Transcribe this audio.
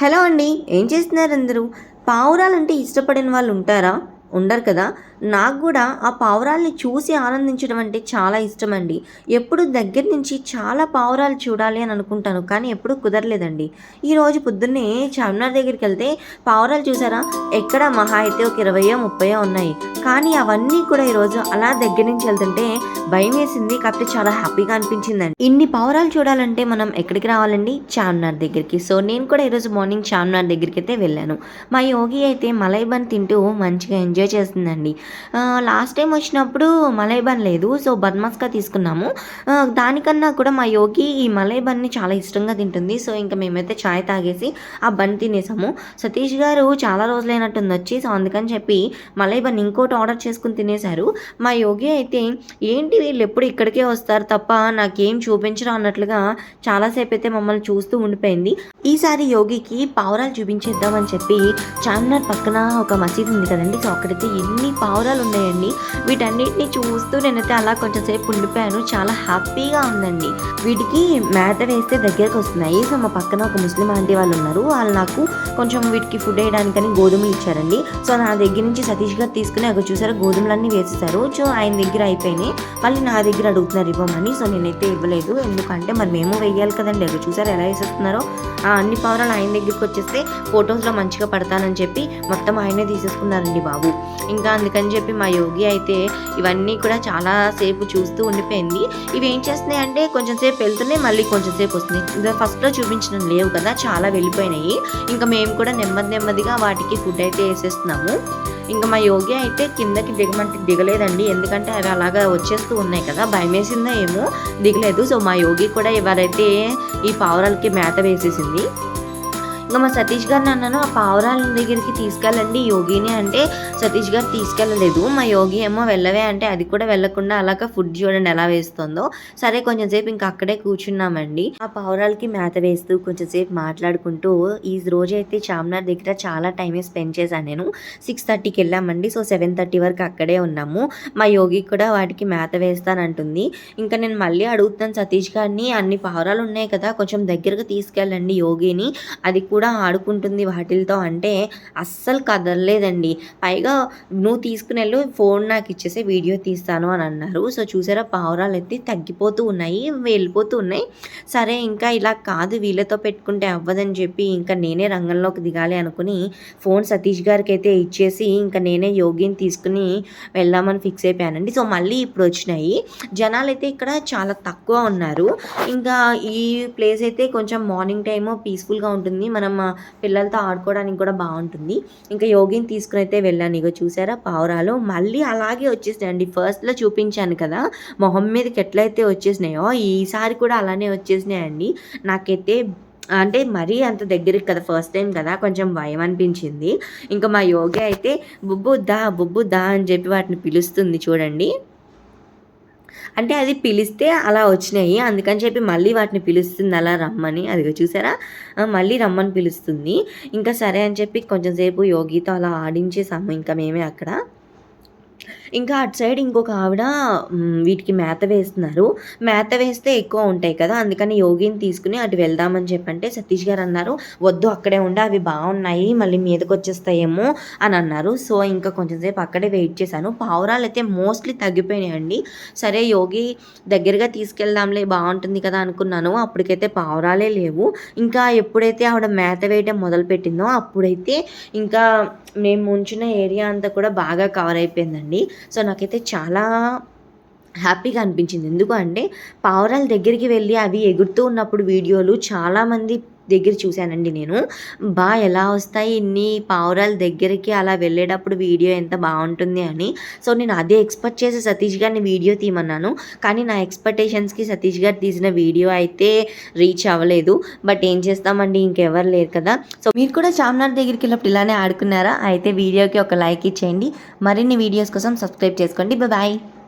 Hello అండి ఏం చేస్తున్నారు అందరూ? పావురాలంటే ఇష్టపడిన వాళ్ళు ఉంటారా? ఉండరు కదా? నాకు కూడా ఆ పావురాల్ని చూసి ఆనందించడం అంటే చాలా ఇష్టం అండి ఎప్పుడు దగ్గర నుంచి చాలా పావురాలు చూడాలి అని అనుకుంటాను కానీ ఎప్పుడు కుదరలేదండి. ఈరోజు పొద్దున్నే చార్మినార్ దగ్గరికి వెళ్తే పావురాలు చూసారా? ఎక్కడ మహా అయితే ఒక ఇరవయో ముప్పయో ఉన్నాయి. కానీ అవన్నీ కూడా ఈరోజు అలా దగ్గర నుంచి వెళ్తుంటే భయం వేసింది కాబట్టి చాలా హ్యాపీగా అనిపించిందండి. ఇన్ని పావురాలు చూడాలంటే మనం ఎక్కడికి రావాలండి? చార్మినార్ దగ్గరికి. సో నేను కూడా ఈరోజు మార్నింగ్ చార్మినార్ దగ్గరికి అయితే వెళ్ళాను. మా యోగి అయితే మలై బన్ తింటూ మంచిగా ఎంజాయ్ చేస్తుందండి. లాస్ట్ టైం వచ్చినప్పుడు మలై బన్ లేదు సో బద్మాస్గా తీసుకున్నాము. దానికన్నా కూడా మా యోగి ఈ మలైబన్ని చాలా ఇష్టంగా తింటుంది సో ఇంకా మేమైతే చాయ్ తాగేసి ఆ బన్ తినేసాము. సతీష్ గారు చాలా రోజులైనట్టుంది వచ్చి సో అందుకని చెప్పి మలైబన్ ఇంకోటి ఆర్డర్ చేసుకుని తినేశారు. మా యోగి అయితే ఏంటి వీళ్ళు ఎప్పుడు ఇక్కడికే వస్తారు తప్ప నాకేం చూపించరు? అన్నట్లుగా చాలాసేపు అయితే మమ్మల్ని చూస్తూ ఉండిపోయింది. ఈసారి యోగికి పావురాలు చూపించేద్దామని చెప్పి చార్మినార్ పక్కన ఒక మసీద్ ఉంది కదండి సో అక్కడైతే ఎన్ని పావురాలు ఉన్నాయండి వీటన్నిటిని చూస్తూ నేనైతే అలా కొంచెం సేపు ఉండిపోయాను. చాలా హ్యాపీగా ఉందండి. వీటికి మేత వేస్తే దగ్గరకు వస్తున్నాయి. సో మా పక్కన ఒక ముస్లిం ఆంటీ వాళ్ళు ఉన్నారు. వాళ్ళు నాకు కొంచెం వీటికి ఫుడ్ వేయడానికని గోధుమలు ఇచ్చారండి. సో నా దగ్గర నుంచి సతీష్ గారు తీసుకుని అక్కడ చూసారు గోధుమలన్నీ వేసేసారు. సో ఆయన దగ్గర అయిపోయినాయి. మళ్ళీ నా దగ్గర అడుగుతున్నారు ఇవ్వమని. సో నేనైతే ఇవ్వలేదు. ఎందుకంటే మరి మేము వెయ్యాలి కదండి. అక్కడ చూసారు ఎలా వేసేస్తున్నారో? ఆ అన్ని పవరాలు ఆయన దగ్గరికి వచ్చేస్తే ఫొటోస్లో మంచిగా పడతానని చెప్పి మొత్తం ఆయనే తీసేసుకున్నారండి బాబు. ఇంకా అందుకని చెప్పి మా యోగి అయితే ఇవన్నీ కూడా చాలాసేపు చూస్తూ ఉండిపోయింది. ఇవి ఏం చేస్తున్నాయి అంటే కొంచెం సేపు వెళ్తున్నాయి మళ్ళీ కొంచెం సేపు వస్తున్నాయి. ఇంకా ఫస్ట్లో చూపించడం లేవు కదా చాలా వెళ్ళిపోయినాయి. ఇంకా మేము కూడా నెమ్మది నెమ్మదిగా వాటికి ఫుడ్ అయితే వేసేస్తున్నాము. ఇంకా మా యోగి అయితే కిందకి దిగమంటే దిగలేదండి. ఎందుకంటే అవి అలాగా వచ్చేస్తూ ఉన్నాయి కదా భయం వేసిందో ఏమో దిగలేదు. సో మా యోగి కూడా ఇవాళైతే ఈ పావురాలకి మేత వేసేసింది. ఇంకా మా సతీష్ గారిని అన్నాను ఆ పావురాల దగ్గరికి తీసుకెళ్ళండి. యోగిని అంటే సతీష్ గారు తీసుకెళ్ళలేదు. మా యోగి ఏమో వెళ్ళవే అంటే అది కూడా వెళ్ళకుండా అలాగా ఫుడ్ చూడండి ఎలా వేస్తుందో. సరే కొంచెం సేపు ఇంకా అక్కడే కూర్చున్నామండి. ఆ పావురాలకి మేత వేస్తూ కొంచెం సేపు మాట్లాడుకుంటూ ఈ రోజు అయితే చామ్నార్ దగ్గర చాలా టైం స్పెండ్ చేశాను నేను. సిక్స్ థర్టీకి వెళ్ళామండి. సో సెవెన్ థర్టీ వరకు అక్కడే ఉన్నాము. మా యోగి కూడా వాటికి మేత వేస్తానంటుంది. ఇంకా నేను మళ్ళీ అడుగుతాను సతీష్ గారిని అన్ని పావురాలు ఉన్నాయి కదా కొంచెం దగ్గరకు తీసుకెళ్ళండి యోగిని. అది కూడా కూడా ఆడుకుంటుంది వాటిలతో అంటే అస్సలు కదలలేదండి. పైగా నువ్వు తీసుకుని ఫోన్ నాకు ఇచ్చేసి వీడియో తీస్తాను అని అన్నారు. సో చూసారా పావురాలు అయితే తగ్గిపోతూ ఉన్నాయి వెళ్ళిపోతూ ఉన్నాయి. సరే ఇంకా ఇలా కాదు వీళ్ళతో పెట్టుకుంటే అవ్వదని చెప్పి ఇంకా నేనే రంగంలోకి దిగాలి అనుకుని ఫోన్ సతీష్ గారికి అయితే ఇచ్చేసి ఇంకా నేనే యోగిని తీసుకుని వెళ్దామని ఫిక్స్ అయిపోయానండి. సో మళ్ళీ ఇప్పుడు వచ్చినాయి. జనాలు అయితే ఇక్కడ చాలా తక్కువ ఉన్నారు. ఇంకా ఈ ప్లేస్ అయితే కొంచెం మార్నింగ్ టైము పీస్ఫుల్గా ఉంటుంది. మనం ఆ, పిల్లలతో ఆడుకోవడానికి కూడా బాగుంటుంది. ఇంకా యోగిని తీసుకుని అయితే వెళ్ళాను. ఇగో చూసారా పావురాలు? మళ్ళీ అలాగే వచ్చేసినాయండి. ఫస్ట్లో చూపించాను కదా మొహం మీదకి ఎట్లయితే వచ్చేసినాయో ఈసారి కూడా అలానే వచ్చేసినాయండి. నాకైతే అంటే మరీ అంత దగ్గరికి కదా ఫస్ట్ టైం కదా కొంచెం భయం అనిపించింది. ఇంకా మా యోగి అయితే బుబ్బు దా బుబ్బు దా అని చెప్పి వాటిని పిలుస్తుంది చూడండి. అంటే అది పిలిస్తే అలా వచ్చినాయి. అందుకని చెప్పి మళ్ళీ వాటిని పిలుస్తుంది అలా రమ్మని. అది చూసారా? మళ్ళీ రమ్మని పిలుస్తుంది. ఇంకా సరే అని చెప్పి కొంచెం సేపు యోగితో అలా ఆడించేసాము. ఇంకా మేమే అక్కడ. ఇంకా అటు సైడ్ ఇంకొక ఆవిడ వీటికి మేత వేస్తున్నారు. మేత వేస్తే ఎక్కువ ఉంటాయి కదా అందుకని యోగిని తీసుకుని అటు వెళ్దామని చెప్పంటే సతీష్ గారు అన్నారు వద్దు అక్కడే ఉండి అవి బాగున్నాయి మళ్ళీ మీదకి వచ్చేస్తాయేమో అని అన్నారు. సో ఇంకా కొంచెం సేపు అక్కడే వెయిట్ చేశాను. పావురాలు అయితే మోస్ట్లీ తగ్గిపోయినాయండి. సరే యోగి దగ్గరగా తీసుకెళ్దాంలే బాగుంటుంది కదా అనుకున్నాను. అప్పటికైతే పావురాలే లేవు. ఇంకా ఎప్పుడైతే ఆవిడ మేత వేయడం మొదలుపెట్టిందో అప్పుడైతే ఇంకా మేము ఉంచిన ఏరియా అంతా కూడా బాగా కవర్ అయిపోయిందండి. సో నాకైతే చాలా హ్యాపీగా అనిపించింది. ఎందుకు అంటే పావురాల దగ్గరికి వెళ్ళి అవి ఎగురుతూ ఉన్నప్పుడు వీడియోలు చాలామంది దగ్గర చూశానండి నేను. బా ఎలా వస్తాయి ఇన్ని పావురాల దగ్గరికి అలా వెళ్ళేటప్పుడు వీడియో ఎంత బాగుంటుంది అని. సో నేను అదే ఎక్స్పెక్ట్ చేసి సతీష్ గారిని వీడియో తీయమన్నాను. కానీ నా ఎక్స్పెక్టేషన్స్కి సతీష్ గారు తీసిన వీడియో అయితే రీచ్ అవ్వలేదు. బట్ ఏం చేస్తామండి ఇంకెవరు లేరు కదా. సో మీరు కూడా చార్మినార్ దగ్గరికి వెళ్ళినప్పుడు ఇలానే ఆడుకున్నారా? అయితే వీడియోకి ఒక లైక్ ఇచ్చేయండి. మరిన్ని వీడియోస్ కోసం సబ్స్క్రైబ్ చేసుకోండి. బాయ్